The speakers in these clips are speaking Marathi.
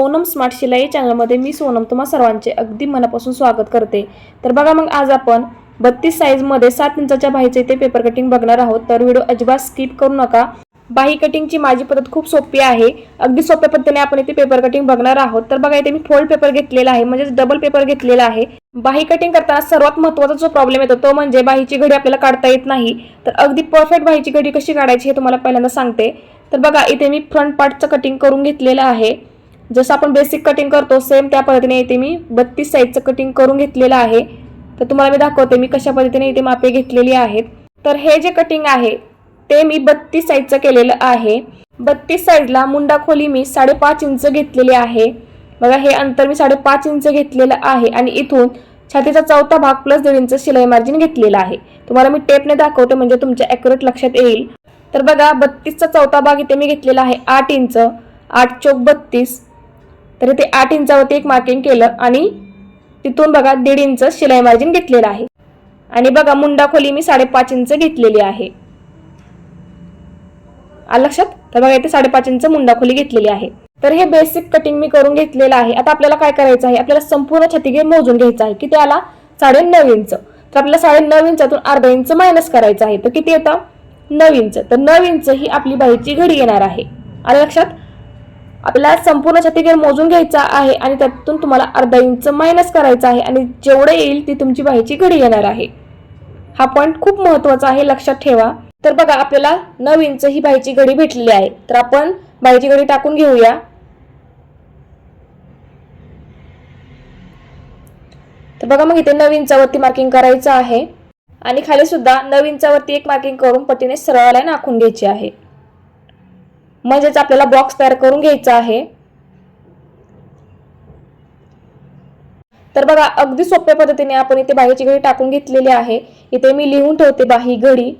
सोनम स्मार्ट शिलाई चॅनलमध्ये मी सोनम तुम्हा सर्वांचे अगदी मनापासून स्वागत करते. तर बघा मग आज आपण बत्तीस साईजमध्ये सात इंचाच्या बाहीचे इथे पेपर कटिंग बघणार आहोत. तर व्हिडिओ अजिबात स्किप करू नका. बाही कटिंगची माझी पद्धत खूप सोपी आहे. अगदी सोप्या पद्धतीने आपण इथे पेपर कटिंग बघणार आहोत. तर बघा इथे मी फोल्ड पेपर घेतलेला आहे म्हणजेच डबल पेपर घेतलेला आहे. बाही कटिंग करताना सर्वात महत्त्वाचा जो प्रॉब्लेम येतो तो म्हणजे बाहीची घडी आपल्याला काढता येत नाही. तर अगदी परफेक्ट बाहीची घडी कशी काढायची हे तुम्हाला पहिल्यांदा सांगते. तर बघा इथे मी फ्रंट पार्टचं कटिंग करून घेतलेलं आहे. जसं आपण बेसिक कटिंग करतो सेम त्या पद्धतीने इथे मी बत्तीस साईजचं कटिंग करून घेतलेलं आहे. तर तुम्हाला मी दाखवते मी कशा पद्धतीने इथे मापे घेतलेली आहेत. तर हे जे कटिंग आहे ते मी बत्तीस साईजचं केलेलं आहे. बत्तीस साईजला मुंडा खोली मी साडेपाच इंच घेतलेली आहे. बघा हे अंतर मी साडेपाच इंच घेतलेलं आहे आणि इथून छातीचा चौथा भाग प्लस दीड इंच शिलाई मार्जिन घेतलेला आहे. तुम्हाला मी टेपने दाखवते म्हणजे तुमच्या अॅक्युरेट लक्षात येईल. तर बघा बत्तीसचा चौथा भाग इथे मी घेतलेला आहे आठ इंच आठ चौक बत्तीस तर इथे आठ इंचावरती एक मार्किंग केलं आणि तिथून बघा दीड इंच शिलाई मार्जिन घेतलेलं आहे. आणि बघा मुंडा खोली मी साडेपाच इंच घेतलेली आहे. लक्षात? तर बघा इथे साडेपाच इंच मुंडा खोली घेतलेली आहे. तर हे बेसिक कटिंग मी करून घेतलेलं आहे. आता आपल्याला काय करायचं आहे? आपल्याला संपूर्ण छतिगे मोजून घ्यायचं आहे. किती आला? साडे नऊ इंच. तर आपल्याला साडे नऊ इंचातून अर्धा इंच मायनस करायचं आहे. तर किती येतं? नऊ इंच. तर नऊ इंच ही आपली बाईची घडी येणार आहे. आलं लक्षात? आपल्याला संपूर्ण छातीगेर मोजून घ्यायचा आहे आणि त्यातून तुम्हाला अर्धा इंच मायनस करायचा आहे आणि जेवढं येईल ती तुमची बाईची घडी येणार आहे. हा पॉईंट खूप महत्त्वाचा आहे लक्षात ठेवा. तर बघा आपल्याला नऊ इंच ही बाईची घडी भेटलेली आहे. तर आपण बाईची घडी टाकून घेऊया. तर बघा मग इथे नऊ इंचावरती मार्किंग करायचं आहे. आणि खाली सुद्धा नऊ इंचावरती एक मार्किंग करून पटीने सरळ लाईन आखून घ्यायची आहे. म्हणजेच आपल्याला बॉक्स तयार करून घ्यायचा आहे. तर बघा अगदी सोप्या पद्धतीने आपण इथे बाहीची घडी टाकून घेतलेली आहे. इथे मी लिहून ठेवते बाही घडी.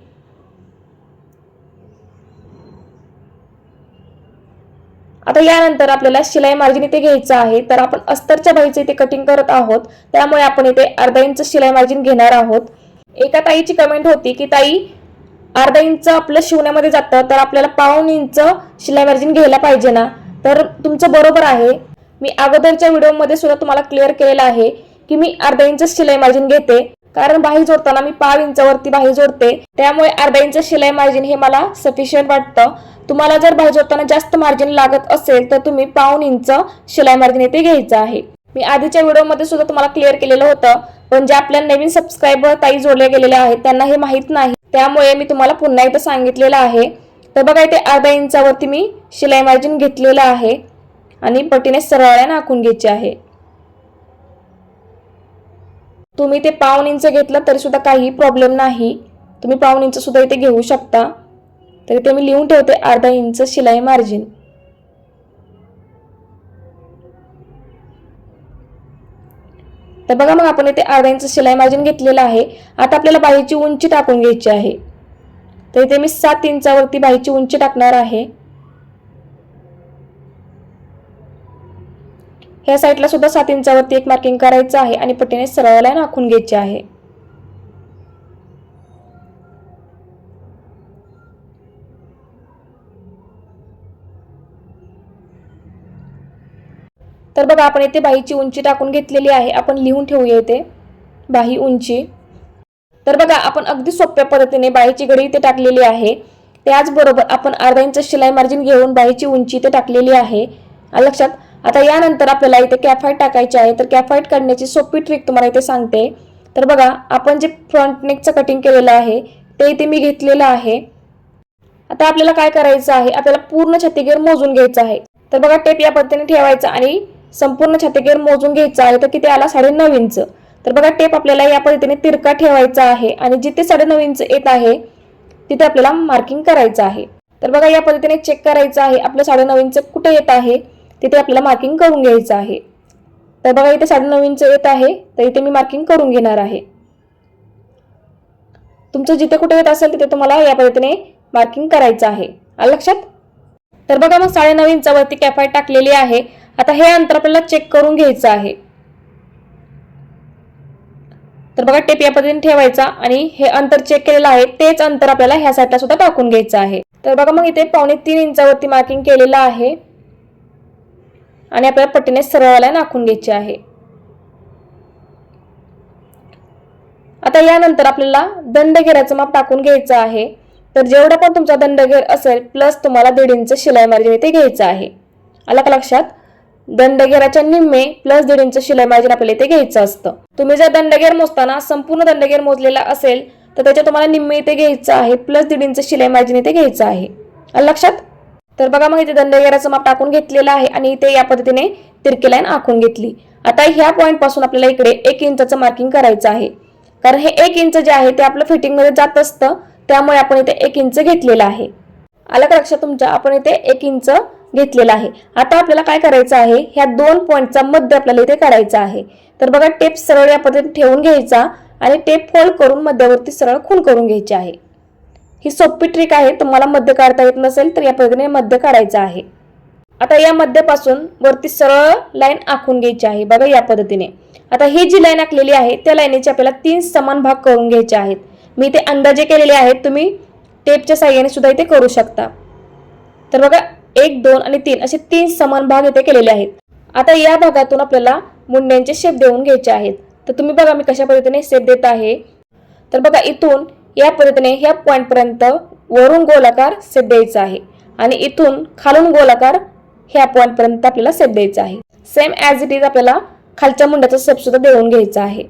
आता यानंतर आपल्याला शिलाई मार्जिन इथे घ्यायचं आहे. तर आपण अस्तरच्या बाईचं इथे कटिंग करत आहोत. त्यामुळे आपण इथे अर्धा इंच शिलाई मार्जिन घेणार आहोत. एका ताईची कमेंट होती की ताई अर्धा इंच आपलं शिवण्यामध्ये जातं तर आपल्याला पाऊन इंच शिलाई मार्जिन घ्यायला पाहिजे ना? तर तुमचं बरोबर आहे. मी अगोदरच्या व्हिडिओमध्ये सुद्धा तुम्हाला क्लिअर केलेलं आहे की मी अर्धा इंच शिलाई मार्जिन घेते. कारण बाही जोडताना मी पाव इंचावरती बाही जोडते. त्यामुळे अर्धा इंच शिलाई मार्जिन हे मला सफिशियंट वाटतं. तुम्हाला जर बाही जोडताना जास्त मार्जिन लागत असेल तर तुम्ही पाऊन इंच शिलाई मार्जिन येथे घ्यायचं आहे. मी आधीच्या व्हिडिओमध्ये सुद्धा तुम्हाला क्लिअर केलेलं होतं. पण जे आपल्या नवीन सबस्क्रायबर ताई जोडल्या गेलेल्या आहेत त्यांना हे माहीत नाही. त्यामुळे मी तुम्हाला पुन्हा एकदा सांगितलेलं आहे. तर बघा इथे अर्धा इंचावरती मी शिलाई मार्जिन घेतलेलं आहे आणि पटीने सरळ्या आखून घ्यायचे आहे. तुम्ही ते पाऊन इंच घेतलं तरी सुद्धा काही प्रॉब्लेम नाही. तुम्ही पाऊन इंच सुद्धा इथे घेऊ शकता. तर इथे मी लिहून ठेवते अर्धा इंच शिलाई मार्जिन. तर बघा मग आपण इथे अर्धा इंच शिलाई मार्जिन घेतलेलं आहे. आता आपल्याला बाहीची उंची टाकून घ्यायची आहे. तर इथे मी सात इंचावरती बाहीची उंची टाकणार आहे. ह्या साईडला सुद्धा सात इंचावरती एक मार्किंग करायचं आहे आणि पट्टीने सरळ लाईन आखून घ्यायची आहे. तर बघा आपण इथे बाहीची उंची टाकून घेतलेली आहे. आपण लिहून ठेवूया येथे बाही उंची. तर बघा आपण अगदी सोप्या पद्धतीने बाहीची घडी इथे टाकलेली आहे. त्याचबरोबर आपण अर्धा इंच शिलाई मार्जिन घेऊन बाहीची उंची इथे टाकलेली आहे. लक्षात आता यानंतर आपल्याला इथे कॅफाईट टाकायचे आहे. तर कॅफाईट काढण्याची सोपी ट्रिक तुम्हाला इथे सांगते. तर बघा आपण जे फ्रंट नेकचं कटिंग केलेलं आहे ते इथे मी घेतलेलं आहे. आता आपल्याला काय करायचं आहे? आपल्याला पूर्ण छातीगेर मोजून घ्यायचं आहे. तर बघा टेप या पद्धतीने ठेवायचा आणि संपूर्ण छातीगेर मोजून घ्यायचा आहे तर किती आला? साडेनऊ इंच तर बघा टेप आपल्याला या पद्धतीने तिरका ठेवायचा आहे आणि जिथे साडेनऊ इंच येत आहे तिथे आपल्याला मार्किंग करायचं आहे. तर बघा या पद्धतीने चेक करायचं आहे आपलं साडेनऊ इंच कुठे येत आहे तिथे आपल्याला मार्किंग करून घ्यायचं आहे. तर बघा इथे साडेनऊ इंच येत आहे तर इथे मी मार्किंग करून घेणार आहे. तुमचं जिथे कुठे येत असेल तिथे तुम्हाला या पद्धतीने मार्किंग करायचं आहे. लक्षात? तर बघा मग साडेनऊ इंचावरती कॅफाईट टाकलेली आहे. आता हे अंतर आपल्याला चेक करून घ्यायचं आहे. तर बघा टेप या पद्धतीने ठेवायचा आणि हे अंतर चेक केलेलं आहे. तेच अंतर आपल्याला ह्या साईडला सुद्धा टाकून घ्यायचं आहे. तर बघा मग इथे पावणे तीन इंचावरती मार्किंग केलेलं आहे. आणि आपल्याला पट्टीने सरळाला नाखून घ्यायची आहे. आता यानंतर आपल्याला दंडघेराचं माप टाकून घ्यायचं आहे. तर जेवढा पण तुमचा दंडघेर असेल प्लस तुम्हाला दीड इंच शिलाई मार्जिन इथे घ्यायचं आहे. आलं का लक्षात? दंडगेराच्या निम्मे प्लस दीड इंच शिलाई मार्जिन आपल्याला इथे घ्यायचं असतं. तुम्ही जर दंडगेर मोजताना संपूर्ण दंडगेर मोजलेला असेल तर त्याच्या तुम्हाला निम्मे इथे घ्यायचं आहे प्लस दीड इंच शिलाई मार्जिन इथे घ्यायचं आहे. लक्षात? तर बघा मग इथे दंडगेराचं माप टाकून घेतलेलं आहे आणि इथे या पद्धतीने तिरकी लाईन आखून घेतली. आता ह्या पॉईंटपासून आपल्याला इकडे एक इंचाचं मार्किंग करायचं आहे. कारण हे एक इंच जे आहे ते आपलं फिटिंगमध्ये जात असतं त्यामुळे आपण इथे एक इंच घेतलेलं आहे. आलं का लक्षात तुमच्या? आपण इथे एक इंच घेतलेला आहे. आता आपल्याला काय करायचं आहे? ह्या दोन पॉईंटचा मध्य आपल्याला इथे काढायचा आहे. तर बघा टेप सरळ या पद्धतीने ठेवून घ्यायचा आणि टेप फोल्ड करून मध्यावरती सरळ खून करून घ्यायची आहे. ही सोपी ट्रिक आहे. तुम्हाला मध्य काढता येत नसेल तर या पद्धतीने मध्य काढायचं आहे. आता या मध्यापासून वरती सरळ लाईन आखून घ्यायची आहे. बघा या पद्धतीने. आता ही जी लाईन आखलेली आहे त्या लाईनीचे आपल्याला तीन समान भाग करून घ्यायचे आहेत. मी ते अंदाजे केलेले आहेत. तुम्ही टेपच्या साह्याने सुद्धा इथे करू शकता. तर बघा एक दोन आणि तीन असे तीन समान भाग इथे केलेले आहेत. आता या भागातून आपल्याला मुंड्यांचे शेप देऊन घ्यायचे आहेत. तर तुम्ही बघा मी कशा पद्धतीने शेप देत आहे. तर बघा इथून या पद्धतीने ह्या पॉईंटपर्यंत वरून गोलाकार सेट द्यायचा आहे. आणि इथून खालून गोलाकार ह्या पॉईंटपर्यंत आपल्याला सेट द्यायचा आहे. सेम ॲज इट इज आपल्याला खालच्या मुंड्याचा सेपसुद्धा देऊन घ्यायचा आहे.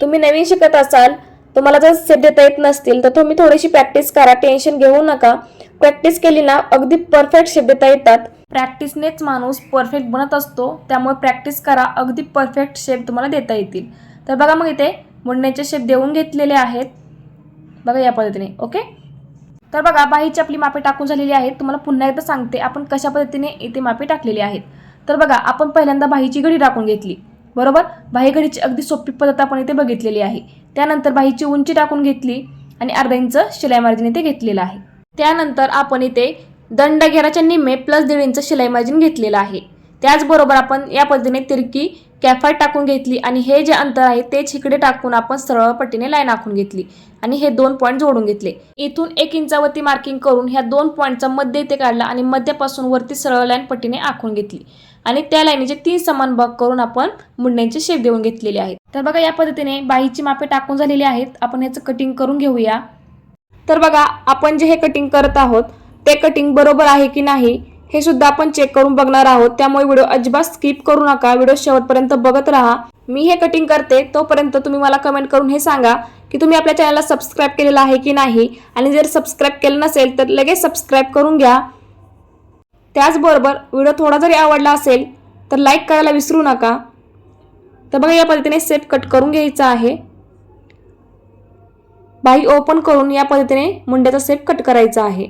तुम्ही नवीन शिकत असाल तुम्हाला जर सेप देता येत नसतील तर तुम्ही थोडीशी प्रॅक्टिस करा टेन्शन घेऊ नका. प्रॅक्टिस केली ना अगदी परफेक्ट शेप देता येतात प्रॅक्टिसनेच माणूस परफेक्ट बनत असतो त्यामुळे प्रॅक्टिस करा अगदी परफेक्ट शेप तुम्हाला देता येतील. तर बघा मग इथे मुंडण्याचे शेप देऊन घेतलेले आहेत. बघा या पद्धतीने ओके तर बघा बाहीची आपली मापे टाकून झालेली आहेत. तुम्हाला पुन्हा एकदा सांगते आपण कशा पद्धतीने इथे मापे टाकलेली आहेत. तर बघा आपण पहिल्यांदा बाहीची घडी टाकून घेतली बरोबर? बाही घडीची अगदी सोपी पद्धत आपण इथे बघितलेली आहे. त्यानंतर बाहीची उंची टाकून घेतली आणि अर्धा इंच शिलाई मार्जिन इथे घेतलेलं आहे. त्यानंतर आपण इथे दंडघेराच्या निम्मे प्लस दीड इंच शिलाई मार्जिन घेतलेलं आहे. त्याचबरोबर आपण या पद्धतीने तिरकी कॅफाय टाकून घेतली आणि हे जे अंतर आहे तेच इकडे टाकून आपण सरळ पट्टीने लाईन आखून घेतली आणि हे दोन पॉईंट जोडून घेतले. इथून एक इंचावरती मार्किंग करून ह्या दोन पॉईंटचा मध्य इथे काढला आणि मध्यापासून वरती सरळ लाईन पट्टीने आखून घेतली. आणि त्या लाईनीचे तीन समान भाग करून आपण मुंड्यांचे शेप देऊन घेतलेले आहेत. तर बघा या पद्धतीने बाहीची मापे टाकून झालेली आहेत. आपण याचं कटिंग करून घेऊया. तर बघा आपण जे हे कटिंग करत आहोत ते कटिंग बरोबर आहे की नाही हे सुद्धा आपण चेक करून बघणार आहोत. त्यामुळे व्हिडिओ अजिबात स्किप करू नका. व्हिडिओ शेवटपर्यंत बघत राहा. मी हे कटिंग करते तोपर्यंत तुम्ही मला कमेंट करून हे सांगा की तुम्ही आपल्या चॅनलला सबस्क्राईब केलेलं आहे की नाही? आणि जर सबस्क्राईब केलं नसेल तर लगेच सबस्क्राईब करून घ्या. त्याचबरोबर व्हिडिओ थोडा जरी आवडला असेल तर लाईक करायला विसरू नका. तर बघा या पद्धतीने सेप कट करून घ्यायचा आहे. बाही ओपन करून या पद्धतीने मुंड्याचा सेप कट करायचा आहे.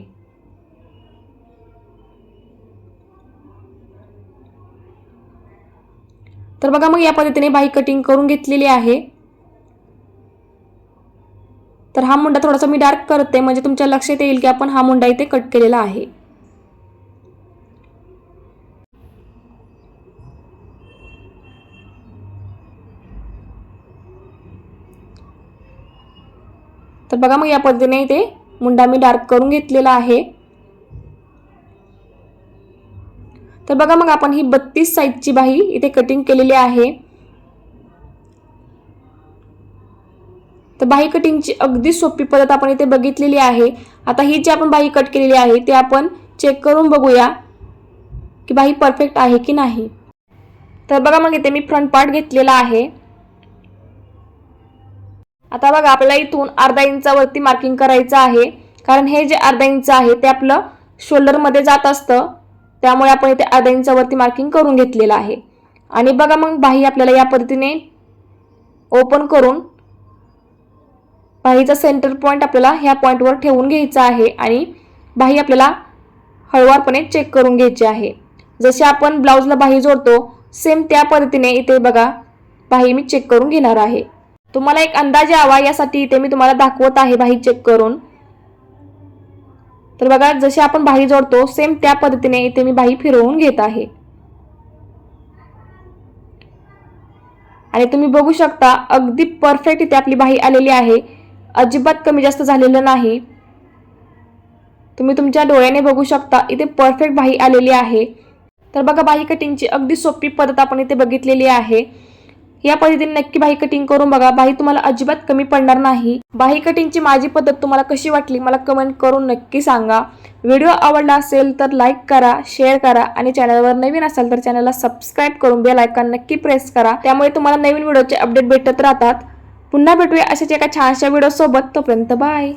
तर बघा मग या पद्धतीने बाही कटिंग करून घेतलेली आहे. तर हा मुंडा थोडासा मी डार्क करते म्हणजे तुमच्या लक्षात येईल की आपण हा मुंडा इथे कट केलेला आहे. तर बघा मग या पद्धतीने इथे मुंडा मी डार्क करून घेतलेला आहे. तर बघा मग आपण ही बत्तीस साईजची बाही इथे कटिंग केलेली आहे. तर बाही कटिंगची अगदी सोपी पद्धत आपण इथे बघितलेली आहे. आता ही जी आपण बाही कट केलेली आहे ते आपण चेक करून बघूया की बाही परफेक्ट आहे की नाही. तर बघा मग इथे मी फ्रंट पार्ट घेतलेला आहे. आता बघा आपल्याला इथून अर्धा इंचावरती मार्किंग करायचं आहे. कारण हे जे अर्धा इंच आहे ते आपलं शोल्डरमध्ये जात असतं. त्यामुळे आपण इथे अर्धा इंचावरती मार्किंग करून घेतलेलं आहे. आणि बघा मग बाही आपल्याला या पद्धतीने ओपन करून बाहीचा सेंटर पॉईंट आपल्याला ह्या पॉईंटवर ठेवून घ्यायचा आहे आणि बाही आपल्याला हळुवारपणे चेक करून घ्यायची आहे. जसे आपण ब्लाऊजला बाही जोडतो सेम त्या पद्धतीने इथे बघा बाही मी चेक करून घेणार आहे. तुम्हाला एक अंदाज यावा यासाठी इथे मी तुम्हाला दाखवत आहे. बाही चेक करून. तर बघा जसे आपण बाही जोडतो सेम त्या पद्धतीने इथे मी बाही फिरवून घेत आहे. आणि तुम्ही बघू शकता अगदी परफेक्ट इथे आपली बाही आलेली आहे. अजिबात कमी जास्त झालेलं नाही. तुम्ही तुमच्या डोळ्याने बघू शकता इथे परफेक्ट बाही आलेली आहे. तर बघा बाही कटिंगची अगदी सोपी पद्धत आपण इथे बघितलेली आहे. या पद्धतीने नक्की बाही कटिंग करून बघा. बाही तुम्हाला अजिबात कमी पडणार नाही. बाही कटिंगची माझी पद्धत तुम्हाला कशी वाटली मला कमेंट करून नक्की सांगा. व्हिडिओ आवडला असेल तर लाईक करा शेअर करा आणि चॅनलवर नवीन असाल तर चॅनलला सबस्क्राईब करून बेल आयकॉन नक्की प्रेस करा. त्यामुळे तुम्हाला नवीन व्हिडिओचे अपडेट भेटत राहतात. पुन्हा भेटूया अशाच एका छानशा व्हिडिओसोबत तोपर्यंत बाय